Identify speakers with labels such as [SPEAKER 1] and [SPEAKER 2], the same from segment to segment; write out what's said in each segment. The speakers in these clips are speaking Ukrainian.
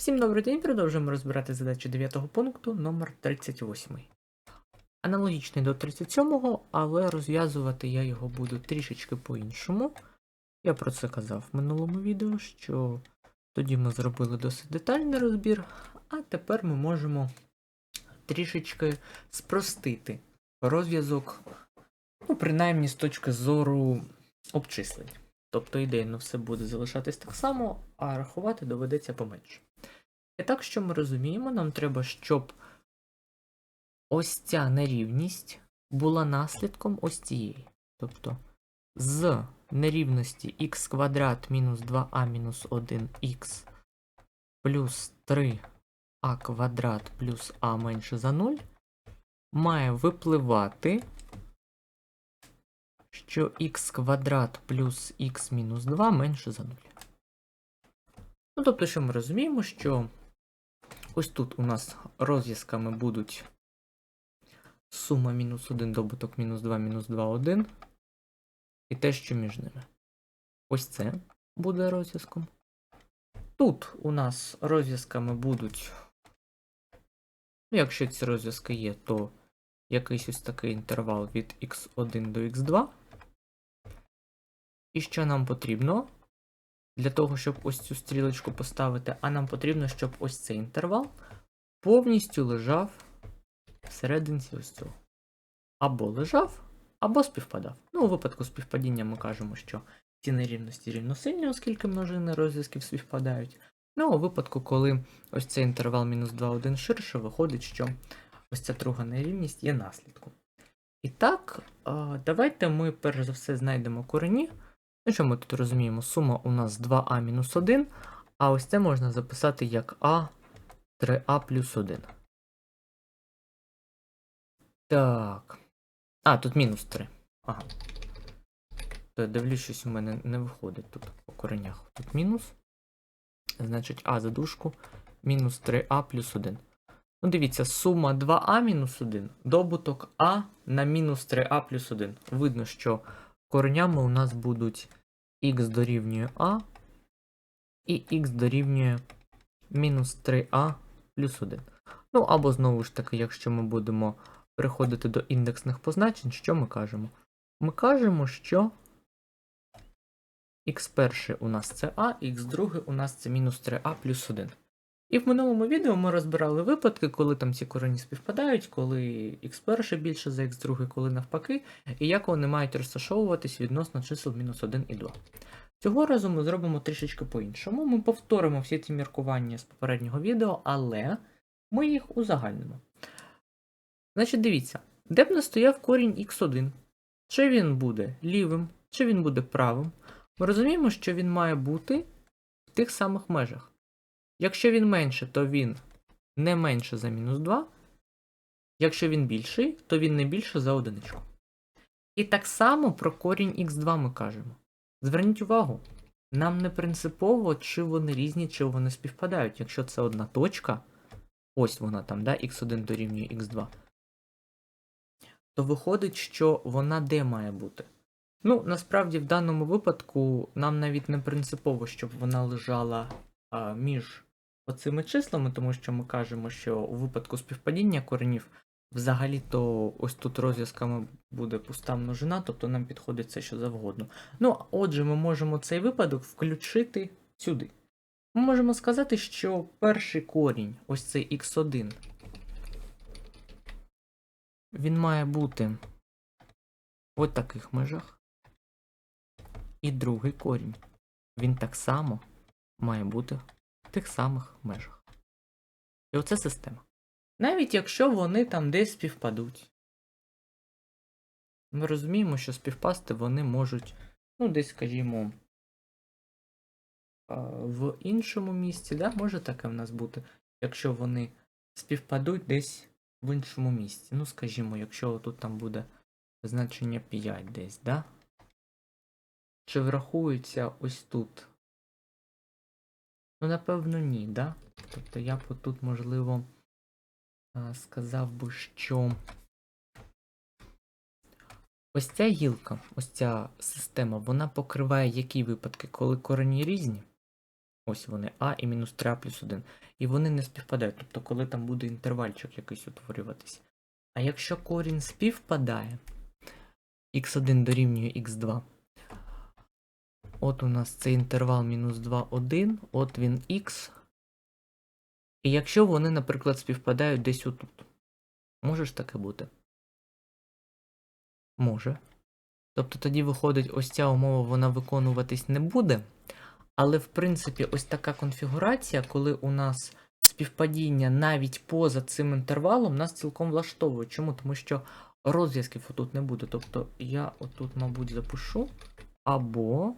[SPEAKER 1] Всім добрий день, продовжуємо розбирати задачу 9 пункту номер 38. Аналогічний до 37-го, але розв'язувати я його буду трішечки по-іншому. Я про це казав в минулому відео, що тоді ми зробили досить детальний розбір, а тепер ми можемо трішечки спростити розв'язок, ну, принаймні з точки зору обчислень. Тобто ідейно все буде залишатись так само, а рахувати доведеться поменше. І так, що ми розуміємо, нам треба, щоб ось ця нерівність була наслідком ось цієї. Тобто з нерівності х квадрат мінус 2а мінус 1х плюс 3а квадрат плюс а менше за 0 має випливати, що х квадрат плюс х мінус 2 менше за 0. Ну, тобто, що ми розуміємо, що ось тут у нас розв'язками будуть сума мінус 1 добуток мінус 2 мінус 2 1 і те, що між ними. Ось це буде розв'язком. Тут у нас розв'язками будуть, ну, якщо ці розв'язки є, то якийсь ось такий інтервал від x1 до x2. І що нам потрібно? Для того, щоб ось цю стрілочку поставити, а нам потрібно, щоб ось цей інтервал повністю лежав всередині ось цього. Або лежав, або співпадав. Ну, у випадку співпадіння ми кажемо, що ці нерівності рівносильні, оскільки множини розв'язків співпадають. Ну, у випадку, коли ось цей інтервал мінус 2, 1 ширше, виходить, що ось ця друга нерівність є наслідком. І так, давайте ми перш за все знайдемо корені. Ну, що ми тут розуміємо? Сума у нас 2а-1, а ось це можна записати як а 3а плюс 1. Так. А, тут мінус 3. Ага. То я дивлюсь, щось у мене не виходить тут по коренях. Тут мінус. Значить, а за дужку мінус 3а плюс 1. Ну, дивіться, сума 2а мінус 1, добуток а на мінус 3а плюс 1. Видно, що коренями у нас будуть х дорівнює а і х дорівнює мінус 3а плюс 1. Ну, або знову ж таки, якщо ми будемо переходити до індексних позначень, що ми кажемо? Ми кажемо, що х перше у нас це а, х друге у нас це мінус 3а плюс 1. І в минулому відео ми розбирали випадки, коли там ці корені співпадають, коли х перше більше за х друге, коли навпаки, і як вони мають розташовуватись відносно чисел мінус 1 і 2. Цього разу ми зробимо трішечки по-іншому. Ми повторимо всі ці міркування з попереднього відео, але ми їх узагальнимо. Значить, дивіться, де б не стояв корінь х1, чи він буде лівим, чи він буде правим, ми розуміємо, що він має бути в тих самих межах. Якщо він менше, то він не менше за мінус 2. Якщо він більший, то він не більше за одиничку. І так само про корінь х2 ми кажемо. Зверніть увагу, нам не принципово, чи вони різні, чи вони співпадають. Якщо це одна точка, ось вона там, да, x1 дорівнює x2, то виходить, що вона де має бути? Ну, насправді, в даному випадку нам навіть не принципово, щоб вона лежала а, між оцими числами, тому що ми кажемо, що у випадку співпадіння коренів взагалі-то ось тут розв'язками буде пуста множина, тобто нам підходить все, що завгодно. Ну, отже, ми можемо цей випадок включити сюди. Ми можемо сказати, що перший корінь, ось цей x1, він має бути в таких межах. І другий корінь, він так само має бути тих самих межах. І оце система. Навіть якщо вони там десь співпадуть. Ми розуміємо, що співпасти вони можуть, ну, десь, скажімо, в іншому місці, да, може таке в нас бути, якщо вони співпадуть десь в іншому місці. Ну, скажімо, якщо тут там буде значення 5 десь, да? Чи врахується ось тут Ну, напевно, ні, да? Тобто я б тут, можливо, сказав би, що ось ця гілка, ось ця система, вона покриває які випадки, коли корені різні. Ось вони, а і мінус 3а плюс 1. І вони не співпадають, тобто коли там буде інтервальчик якийсь утворюватись. А якщо корінь співпадає, x1 дорівнює x2. От у нас цей інтервал мінус 2, 1, от він x. І якщо вони, наприклад, співпадають десь отут, може ж таке бути? Може. Тобто тоді виходить, ось ця умова вона виконуватись не буде. Але, в принципі, ось така конфігурація, коли у нас співпадіння навіть поза цим інтервалом, нас цілком влаштовує. Чому? Тому що розв'язків отут не буде. Тобто я отут, мабуть, запишу або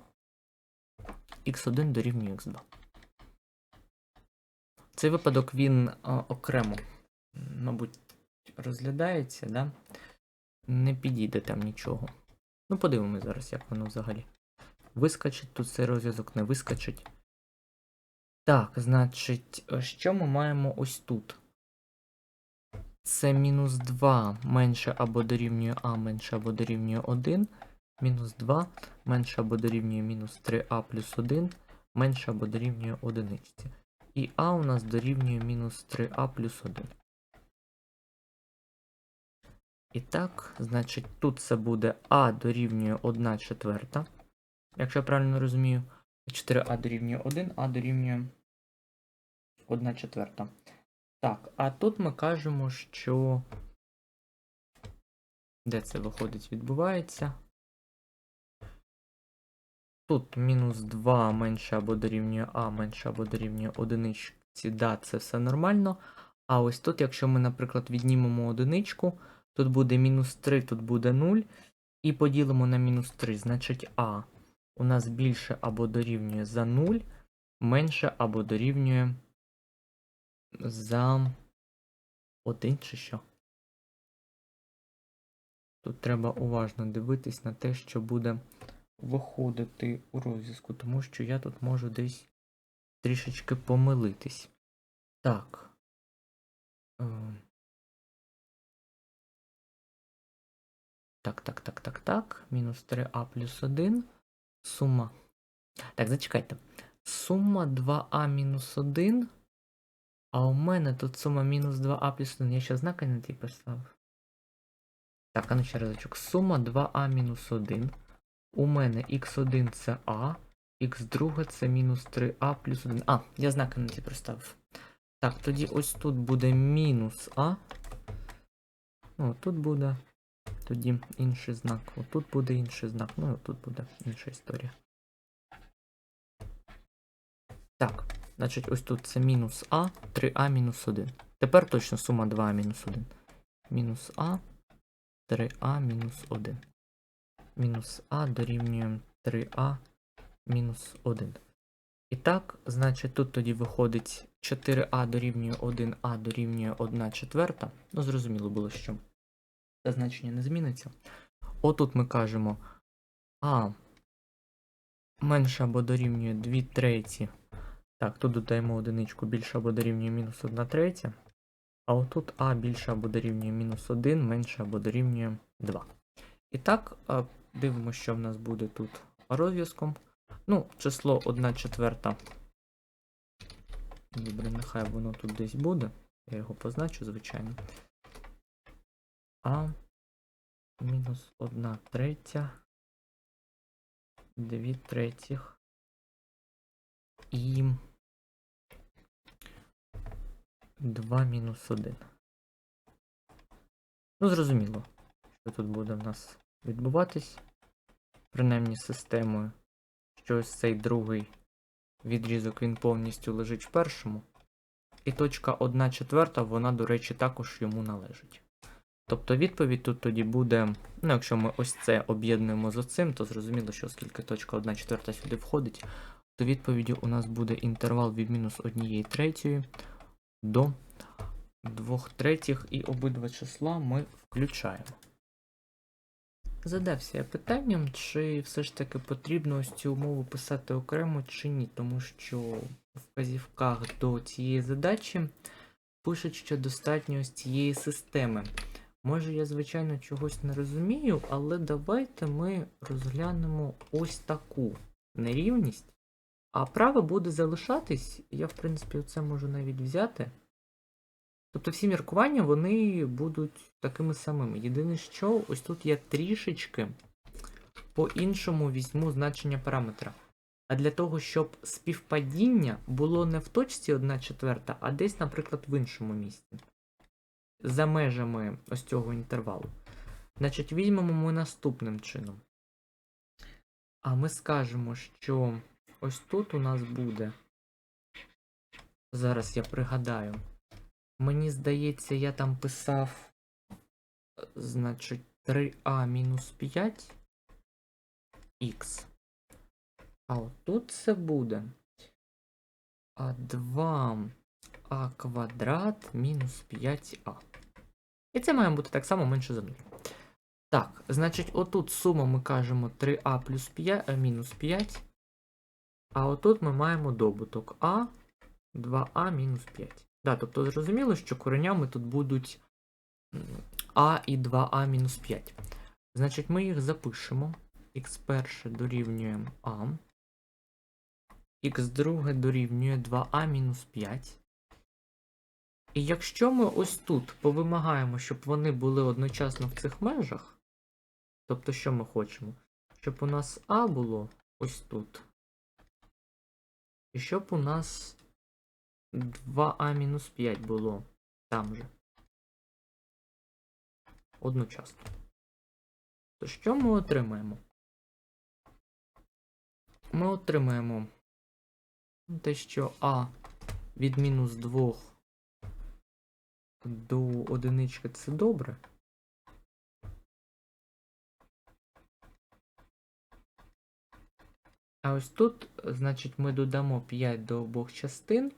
[SPEAKER 1] x1 дорівнює x2. Цей випадок він а, окремо, мабуть, розглядається, да? Не підійде там нічого. Ну, подивимось зараз, як воно взагалі. Вискочить тут цей розв'язок, не вискочить. Так, значить, е, що ми маємо ось тут? Це мінус 2 менше або дорівнює А менше або дорівнює 1. Мінус 2 менше або дорівнює мінус 3а плюс 1 менше або дорівнює 1. І А у нас дорівнює мінус 3а плюс 1. І так, значить, тут це буде А дорівнює 1 четверта. Якщо я правильно розумію, 4а дорівнює 1, а дорівнює 1 четверта. Так, а тут ми кажемо, що. Де це виходить, відбувається? Тут мінус 2 менше або дорівнює А, менше або дорівнює 1. Да, це все нормально. А ось тут, якщо ми, наприклад, віднімемо одиничку, тут буде мінус 3, тут буде 0. І поділимо на мінус 3, значить А у нас більше або дорівнює за 0, менше або дорівнює за 1 чи що. Тут треба уважно дивитись на те, що буде виходити у розв'язку, тому що я тут можу десь трішечки помилитись. Так. Е, Так, так, так, так, так. Мінус 3а плюс 1. Сума. Так, зачекайте. Сума 2а мінус 1. А у мене тут сума мінус 2а плюс 1. Я ще знаки не ті поставив. Так, а ну ще разочок. Сума 2а мінус 1. У мене x1 це А, x2 це мінус 3а плюс 1. А, я знаки не ті проставив. Так, тоді ось тут буде мінус А. Ну, тут буде. Тоді інший знак. Отут буде інший знак. Ну і отут буде інша історія. Так, значить, ось тут це мінус А, 3А мінус 1. Тепер точно сума 2А мінус 1. Мінус А, 3А мінус 1. Мінус А дорівнює 3А мінус 1. І так, значить, тут тоді виходить 4А дорівнює 1А дорівнює 1 четверта. Ну, зрозуміло було, що це значення не зміниться. Отут ми кажемо А менше або дорівнює 2 треті. Так, тут додаємо одиничку більше або дорівнює мінус 1 третя. А отут А більше або дорівнює мінус 1, менше або дорівнює 2. І так, дивимося, що в нас буде тут розв'язком. Ну, число 1 четверта. Добре, нехай воно тут десь буде. Я його позначу, звичайно. А мінус 1 третя. 2 третіх. І 2 мінус 1. Ну, зрозуміло, що тут буде в нас відбуватись. Принаймні системою, що ось цей другий відрізок він повністю лежить в першому. І точка 1 четверта, вона, до речі, також йому належить. Тобто відповідь тут тоді буде, ну якщо ми ось це об'єднуємо з оцим, то зрозуміло, що оскільки точка 1 четверта сюди входить, то відповіддю у нас буде інтервал від мінус 1 третьої до 2 третіх, і обидва числа ми включаємо. Задався я питанням, чи все ж таки потрібно ось цю умову писати окремо чи ні, тому що в вказівках до цієї задачі пишуть, що достатньо ось цієї системи. Може, я, звичайно, чогось не розумію, але давайте ми розглянемо ось таку нерівність. А праве буде залишатись. Я, в принципі, це можу навіть взяти. Тобто всі міркування вони будуть такими самими. Єдине, що ось тут я трішечки по-іншому візьму значення параметра. А для того, щоб співпадіння було не в точці 1 четверта, а десь, наприклад, в іншому місці. За межами ось цього інтервалу. Значить, візьмемо ми наступним чином. А ми скажемо, що ось тут у нас буде. Зараз я пригадаю. Мені здається, я там писав. Значить, 3а мінус 5 х. А отут це буде. А 2а квадрат мінус 5а. І це має бути так само менше за 0. Так, значить, отут сума ми кажемо 3а плюс 5, мінус 5. А отут ми маємо добуток а 2а мінус 5. Да, тобто зрозуміло, що коренями тут будуть а і 2а мінус 5. Значить, ми їх запишемо. х перше дорівнює а. х друге дорівнює 2а мінус 5. І якщо ми ось тут повимагаємо, щоб вони були одночасно в цих межах, тобто що ми хочемо? Щоб у нас А було ось тут. І щоб у нас 2а мінус 5 було там же. Одночасно. То що ми отримаємо? Ми отримаємо те, що А від мінус 2 до одинички це добре. А ось тут, значить, ми додамо 5 до обох частин.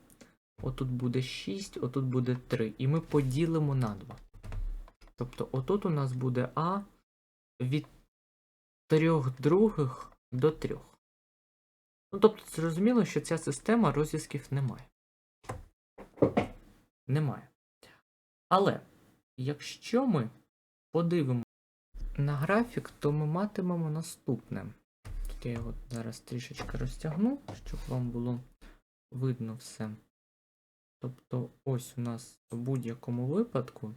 [SPEAKER 1] Отут буде 6, отут буде 3. І ми поділимо на 2. Тобто, отут у нас буде А від 3 других до 3. Ну, тобто, зрозуміло, що ця система розв'язків немає. Немає. Але, якщо ми подивимося на графік, то ми матимемо наступне. Тут я його зараз трішечки розтягну, щоб вам було видно все. Тобто, ось у нас в будь-якому випадку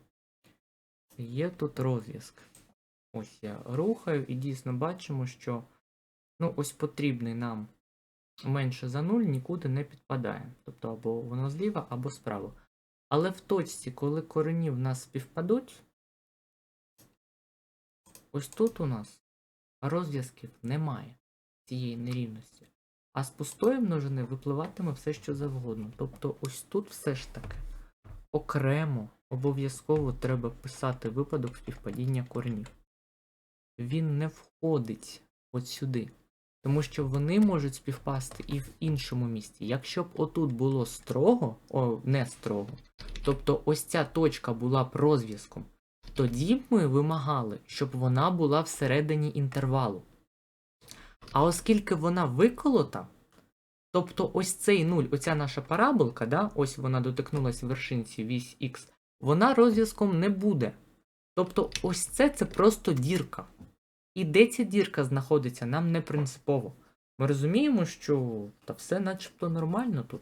[SPEAKER 1] є тут розв'язк. Ось я рухаю і дійсно бачимо, що ну, ось потрібний нам менше за 0 нікуди не підпадає. Тобто або воно зліва, або справа. Але в точці, коли корені в нас співпадуть, ось тут у нас розв'язків немає цієї нерівності. А з пустої множини випливатиме все, що завгодно. Тобто ось тут все ж таки окремо обов'язково треба писати випадок співпадіння коренів. Він не входить от сюди. Тому що вони можуть співпасти і в іншому місці. Якщо б отут було строго, о, не строго, тобто ось ця точка була б розв'язком, тоді б ми вимагали, щоб вона була всередині інтервалу. А оскільки вона виколота, тобто ось цей нуль, оця наша параболка, да, ось вона дотикнулась вершинці вісь Х, вона розв'язком не буде. Тобто ось це це просто дірка. І де ця дірка знаходиться, нам не принципово. Ми розуміємо, що та все начебто нормально тут.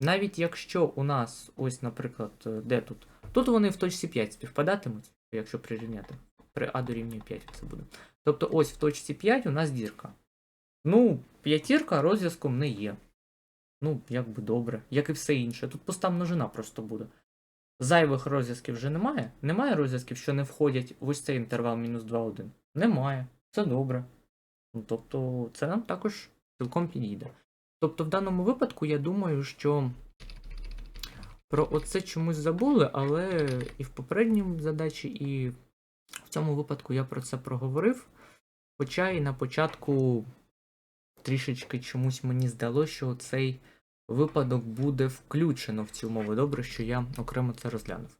[SPEAKER 1] Навіть якщо у нас, ось, наприклад, е, де тут? Тут вони в точці 5 співпадатимуть, якщо прирівняти. При А дорівнює 5 це буде. Тобто ось в точці 5 у нас дірка. Ну, п'ятірка розв'язком не є. Ну, як би добре, як і все інше. Тут пуста множина просто буде. Зайвих розв'язків вже немає. Немає розв'язків, що не входять в ось цей інтервал мінус 2,1. Немає. Це добре. Ну, тобто, це нам також цілком підійде. Тобто, в даному випадку, я думаю, що про оце чомусь забули, але і в попередній задачі, і в цьому випадку я про це проговорив. Хоча і на початку трішечки чомусь мені здалося, що цей випадок буде включено в цю мову. Добре, що я окремо це розглянув.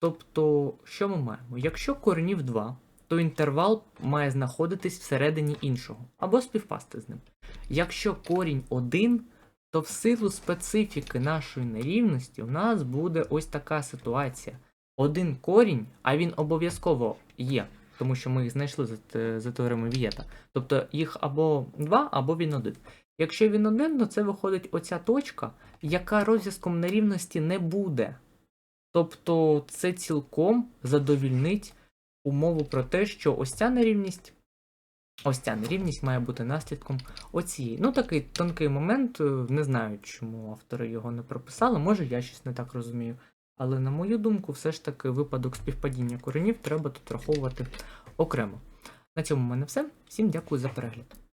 [SPEAKER 1] Тобто, що ми маємо? Якщо коренів 2, то інтервал має знаходитись всередині іншого, або співпасти з ним. Якщо корінь 1, то в силу специфіки нашої нерівності у нас буде ось така ситуація. Один корінь, а він обов'язково є, тому що ми їх знайшли за, за теоремою Вієта. Тобто їх або 2, або він 1. Якщо він один, то це виходить оця точка, яка розв'язком нерівності не буде. Тобто це цілком задовільнить умову про те, що ось ця нерівність, ось ця нерівність має бути наслідком оцієї. Ну, такий тонкий момент, е, не знаю, чому автори його не прописали, може я щось не так розумію. Але на мою думку, все ж таки випадок співпадіння коренів треба тут враховувати окремо. На цьому в мене все. Всім дякую за перегляд.